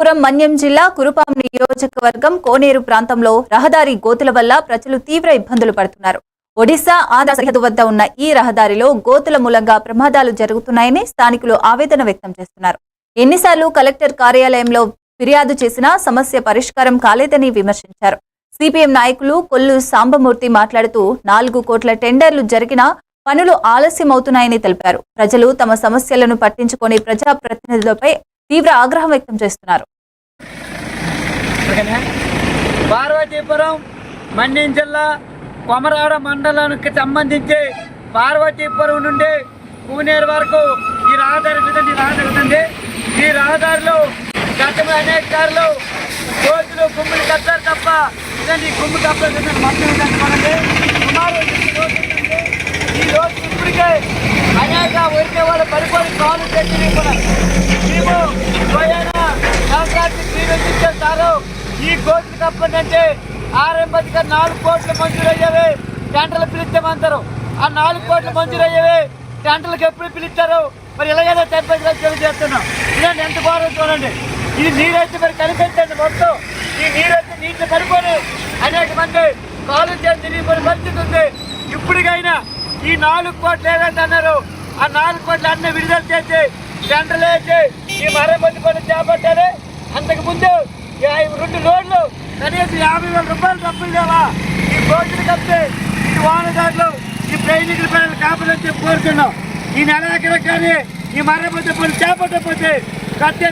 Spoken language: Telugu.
పురం మన్యం జిల్లా కురుపాం నియోజకవర్గం కోనేరు ప్రాంతంలో రహదారి గోతుల వల్ల ప్రజలు తీవ్ర ఇబ్బందులు పడుతున్నారు. ఒడిశా ఆంధ్ర సరిహద్దు వద్ద ఉన్న ఈ రహదారిలో గోతుల మూలంగా ప్రమాదాలు జరుగుతున్నాయని స్థానికులు ఆవేదన వ్యక్తం చేస్తున్నారు. ఎన్నిసార్లు కలెక్టర్ కార్యాలయంలో ఫిర్యాదు చేసినా సమస్య పరిష్కారం కాలేదని విమర్శించారు. సిపిఎం నాయకులు కొల్లు సాంబమూర్తి మాట్లాడుతూ నాలుగు కోట్ల టెండర్లు జరిగినా పనులు ఆలస్యమవుతున్నాయని తెలిపారు. ప్రజలు తమ సమస్యలను పట్టించుకొని ప్రజాప్రతినిధులపై తీవ్ర ఆగ్రహం వ్యక్తం చేస్తున్నారు. పార్వతీపురం మన్యం జిల్లా కొమరాడ మండలానికి సంబంధించి పార్వతీపురం నుండి పూనేరు వరకు ఈ రహదారి ఉంటుంది ఈ రహదారి ఈ రహదారిలో గతంలో అనేక సార్లు రోజులు గుమ్ములు కట్టారు తప్ప ఇదండి ఈ గుమ్ము తప్ప మొత్తం సుమారు ఈ రోజు ఇప్పటికే అనేక వచ్చే శ్రీరంజించేస్తారు ఈ కోట్లు తప్పదంటే ఆరంభతిగా నాలుగు కోట్లు మంజూరయ్యేవి టెంటలు పిలిచామంటారు. ఆ నాలుగు కోట్లు మంజూరయ్యేవి టెంటలకు ఎప్పుడు పిలిచారు? మరి ఇలాగైనా టెంపరేచర్ తెలియజేస్తున్నాం. ఇదండి ఎంత బాగుందో చూడండి. ఇది నీరైతే మరి కనిపించండి మొత్తం. ఈ నీరైతే నీటిని పడిపోయి అనేక మంది కాలు చేసి తిరిగిపోయిన పరిస్థితి ఉంది. ఇప్పటికైనా ఈ నాలుగు కోట్లు ఏదైతే అన్నారు ఆ నాలుగు కోట్లు అన్నీ విడుదల చేసి టెండర్లు వేసి ఈ మరమ్మతి పనులు చేపట్టాలి. అంతకు ముందు రెండు లోన్లు కనీసం యాభై వేల రూపాయలు డబ్బులు లేవా? ఈ కోట్లు కప్పితే ఈ వాహనదారులు ఈ ప్రయాణికుల ప్రజలు కాపాలని చెప్పి కోరుతున్నాం. ఈ నెల దగ్గర కానీ ఈ మర్రపోతే పనులు చేపట్టకపోతే పెద్ద